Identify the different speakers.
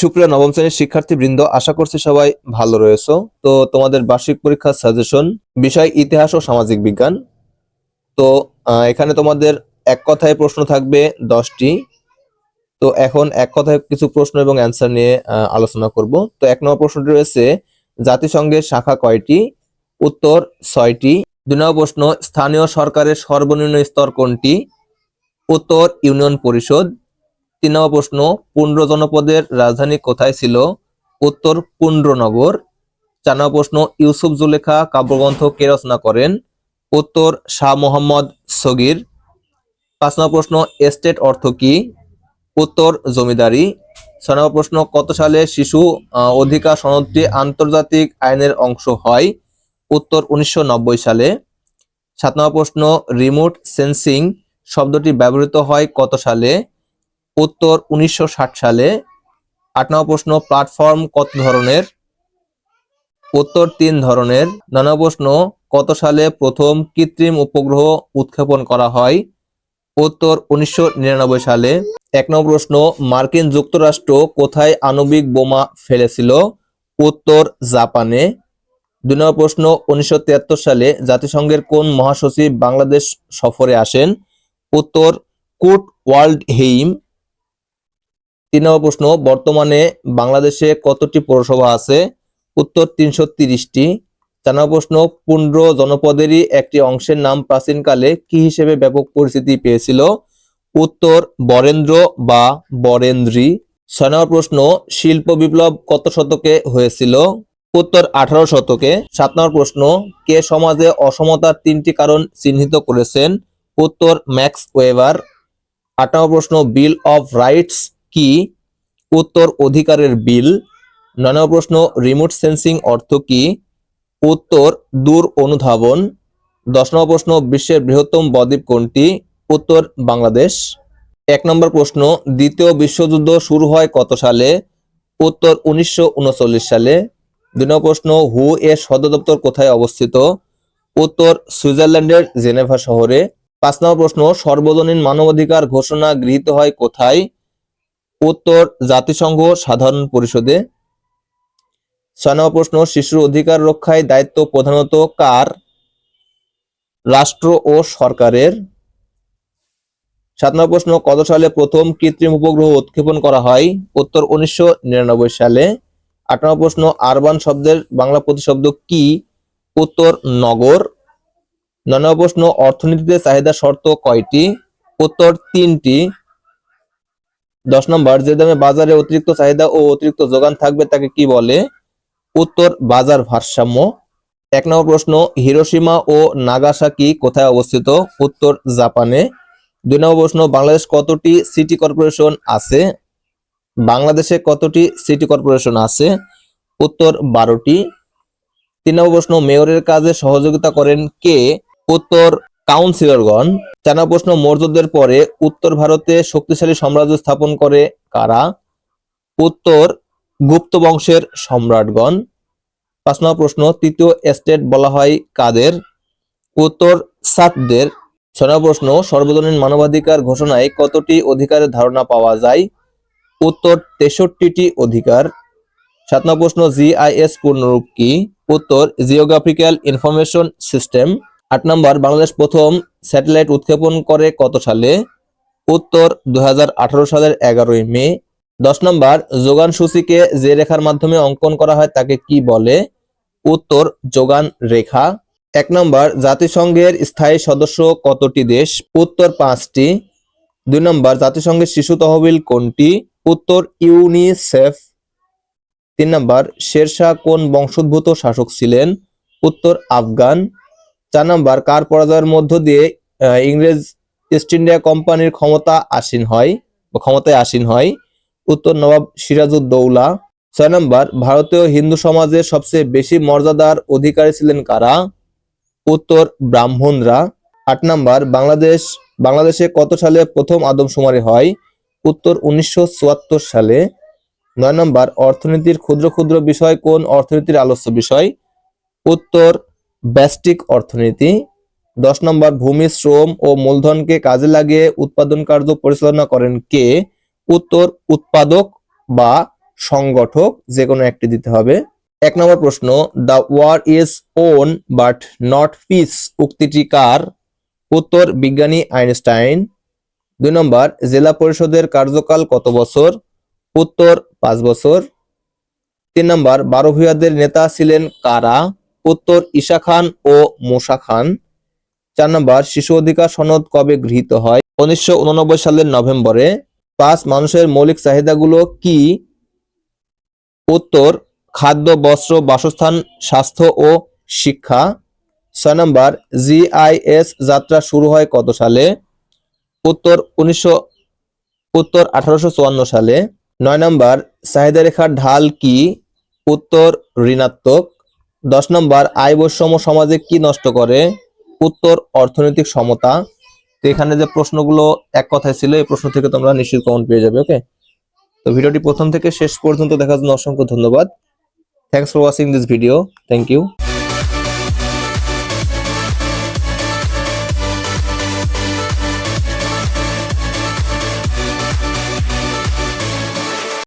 Speaker 1: সুপ্রিয় নবম শ্রেণির শিক্ষার্থীবৃন্দ, আশা করছি সবাই ভালো রয়েছো। তো তোমাদের বার্ষিক পরীক্ষার সাজেশন, বিষয়, ইতিহাস ও সামাজিক বিজ্ঞান। তো এখানে তোমাদের এক কথায় প্রশ্ন থাকবে দশটি। তো এখন এক কথায় কিছু প্রশ্ন এবং অ্যান্সার নিয়ে আলোচনা করব। তো এক নম্বর প্রশ্নটি রয়েছে, জাতিসংঘের শাখা কয়টি? উত্তর, ছয়টি। দুই নম্বর প্রশ্ন, স্থানীয় সরকারের সর্বনিম্ন স্তর কোনটি? উত্তর, ইউনিয়ন পরিষদ। তিন নম্বর প্রশ্ন, পুন্ড্র জনপদের রাজধানী কোথায় ছিল? উত্তর, পুন্ড্রনগর। চার নম্বর প্রশ্ন, ইউসুফ জুলেখা কাব্যগ্রন্থ কে রচনা করেন? উত্তর, শাহ মোহাম্মদ সগির। পাঁচ নম্বর প্রশ্ন, এস্টেট অর্থ কি? উত্তর, জমিদারি। ছয় নম্বর প্রশ্ন, কত সালে শিশু অধিকার সনদটি আন্তর্জাতিক আইনের অংশ হয়? উত্তর, উনিশশো নব্বই সালে। সাত নম্বর প্রশ্ন, রিমোট সেন্সিং শব্দটি ব্যবহৃত হয় কত সালে? উত্তর উনিশশো ষাট সালে। আট নম্বর প্রশ্ন প্ল্যাটফর্ম কত ধরনের? উত্তর তিন ধরনের। নানা প্রশ্ন, কত সালে প্রথম কৃত্রিম উপগ্রহ উৎক্ষেপণ করা হয়? উত্তর উনিশশো নিরানব্বই সালে। এক নম্বর প্রশ্ন, মার্কিন যুক্তরাষ্ট্র কোথায় আণবিক বোমা ফেলেছিল? উত্তর জাপানে। দুই নম্বর প্রশ্ন, উনিশশো সালে জাতিসংঘের কোন মহাসচিব বাংলাদেশ সফরে আসেন? উত্তর কুট ওয়ার্ল্ড হেইম তিন নম্বর প্রশ্ন, বর্তমানে বাংলাদেশে কতটি পৌরসভা আছে? উত্তর তিনশো তিরিশটি। চার নম্বর প্রশ্ন, পুন্ড্র জনপদেরই একটি অংশের নাম প্রাচীনকালে কি হিসেবে ব্যাপক পরিচিতি পেয়েছিল? উত্তর, বরেন্দ্র বা বরেন্দ্রী। ছয় নম্বর প্রশ্ন, শিল্প বিপ্লব কত শতকে হয়েছিল? উত্তর, আঠারো শতকে। সাত নম্বর প্রশ্ন, কে সমাজে অসমতার তিনটি কারণ চিহ্নিত করেছেন? উত্তর, ম্যাক্স ওয়েবার আট নম্বর প্রশ্ন, বিল অফ রাইটস কি উত্তর অধিকারের বিল? নয় প্রশ্ন রিমোট সেন্সিং অর্থ কি? উত্তর, দূর অনুধাবন। দশ নম্বর প্রশ্ন, বিশ্বের বৃহত্তম বদ্বীপ কোনটি? উত্তর, বাংলাদেশ। এক নম্বর প্রশ্ন, দ্বিতীয় বিশ্বযুদ্ধ শুরু হয় কত সালে? উত্তর, উনিশশো উনচল্লিশ সালে। দুই নম্বর প্রশ্ন, হু এর সদর দপ্তর কোথায় অবস্থিত? উত্তর, সুইজারল্যান্ডের জেনেভা শহরে। পাঁচ নম্বর প্রশ্ন, সর্বজনীন মানবাধিকার ঘোষণা গৃহীত হয় কোথায়? উত্তর জাতিসংঘ সাধারণ পরিষদে। ছয় প্রশ্ন শিশুর অধিকার রক্ষায় দায়িত্ব প্রধানত কার? রাষ্ট্র ও সরকারের। সাত নম্বর প্রশ্ন কত সালে প্রথম কৃত্রিম উপগ্রহ উৎক্ষেপণ করা হয়? উত্তর উনিশশো নিরানব্বই সালে। আট নম্বর প্রশ্ন, আরবান শব্দের বাংলা প্রতিশব্দ কি? উত্তর, নগর। নয় নম্বর প্রশ্ন, অর্থনীতিতে চাহিদা শর্ত কয়টি? উত্তর, তিনটি। দশ নম্বর, যে দামে বাজারে অতিরিক্ত চাহিদা ও অতিরিক্ত যোগান থাকবে তাকে কি বলে? উত্তর, বাজার ভারসাম্য। এক নম্বর প্রশ্ন হিরোসীমা ও নাগাসাকি কোথায় অবস্থিত? উত্তর, জাপানে। দুই নম্বর প্রশ্ন, বাংলাদেশ কতটি সিটি কর্পোরেশন আছে? বাংলাদেশে কতটি সিটি কর্পোরেশন আছে? উত্তর, বারোটি। তিন নম্বর প্রশ্ন, মেয়রের কাজে সহযোগিতা করেন কে? উত্তর কাউন্সিলরগণ নম্বর প্রশ্ন মৌর্যদের পরে উত্তর ভারতে শক্তিশালী সাম্রাজ্য স্থাপন করে কারা? উত্তর গুপ্ত বংশের সম্রাটগণ। পাঁচ নম্বর প্রশ্ন, তৃতীয় এস্টেট বলা হয় কাদের? উত্তর সাতদের। ছয় প্রশ্ন, সর্বজনীন মানবাধিকার ঘোষণায় কতটি অধিকারের ধারণা পাওয়া যায়? উত্তর তেষট্টিটি অধিকার। সাত নম্বর প্রশ্ন, জিআইএস পূর্ণরূপ কি? উত্তর, জিওগ্রাফিক্যাল ইনফরমেশন সিস্টেম। আট নম্বর, বাংলাদেশ প্রথম স্যাটেলাইট উৎক্ষেপণ করে কত সালে? উত্তর দু হাজার আঠারো সালের এগারোই মে। দশ নম্বর, যোগান সূচিকে যে রেখার মাধ্যমে অঙ্কন করা হয় তাকে কি বলে? উত্তর, যোগান রেখা। এক নম্বর, জাতিসংঘের স্থায়ী সদস্য কতটি দেশ? উত্তর, পাঁচটি। দুই নম্বর, জাতিসংঘের শিশু তহবিল কোনটি? উত্তর, ইউনিসেফ। তিন নম্বর, শেরশাহ কোন বংশোদ্ভূত শাসক ছিলেন? উত্তর, আফগান। চার নম্বর, কার পরাজয়ের মধ্য দিয়ে ইংরেজ ইস্ট ইন্ডিয়া কোম্পানির ক্ষমতা আসীন হয় বা ক্ষমতায় আসীন হয়? উত্তর, নবাব সিরাজউদ্দৌলা। ছয় নম্বর, ভারতীয় হিন্দু সমাজের সবচেয়ে বেশি মর্যাদার অধিকারী ছিলেন কারা? উত্তর, ব্রাহ্মণরা। আট নম্বর, বাংলাদেশ, বাংলাদেশে কত সালে প্রথম আদমশুমারি হয়? উত্তর, উনিশশো চুয়াত্তর সালে। নয় নম্বর, অর্থনীতির ক্ষুদ্র ক্ষুদ্র বিষয় কোন অর্থনীতির আলোচ্য বিষয়? উত্তর ব্যষ্টিক অর্থনীতি। দশ নম্বর, ভূমি, শ্রম ও মূলধনকে কাজে লাগিয়ে উৎপাদন কার্য পরিচালনা করেন কে? উত্তর, উৎপাদক বা সংগঠক যে কোনো একটি দিতে হবে। এক নম্বর প্রশ্ন, the war is won but not peace উক্তিটি কার? উত্তর, বিজ্ঞানী আইনস্টাইন। দুই নম্বর, জেলা পরিষদের কার্যকাল কত বছর? উত্তর, পাঁচ বছর। তিন নম্বর, বারো ভূঁইয়াদের নেতা ছিলেন কারা? উত্তর ঈশা খান ও মোশা খান। চার নম্বর, শিশু অধিকার সনদ কবে গৃহীত হয়? উনিশশো উননব্বই সালের নভেম্বরে পাঁচ মানুষের মৌলিক চাহিদাগুলো কি? উত্তর, খাদ্য, বস্ত্র, বাসস্থান, স্বাস্থ্য ও শিক্ষা। ছয় নম্বর, জিআইএস যাত্রা শুরু হয় কত সালে? উত্তর, উনিশশো, উত্তর আঠারোশো চুয়ান্ন সালে। নয় নম্বর চাহিদা রেখার ঢাল কি? উত্তর, ঋণাত্মক। দশ নম্বর, আয় বৈষম্য সমাজে কি নষ্ট করে? উত্তর, অর্থনৈতিক সমতা। তো এখানে যে প্রশ্নগুলো এক কথায় ছিল, এই প্রশ্ন থেকে তোমরা নিশ্চিত কমন পেয়ে যাবে ওকে তো ভিডিওটি প্রথম থেকে শেষ পর্যন্ত দেখার জন্য অসংখ্য ধন্যবাদ। Thanks for watching this video thank you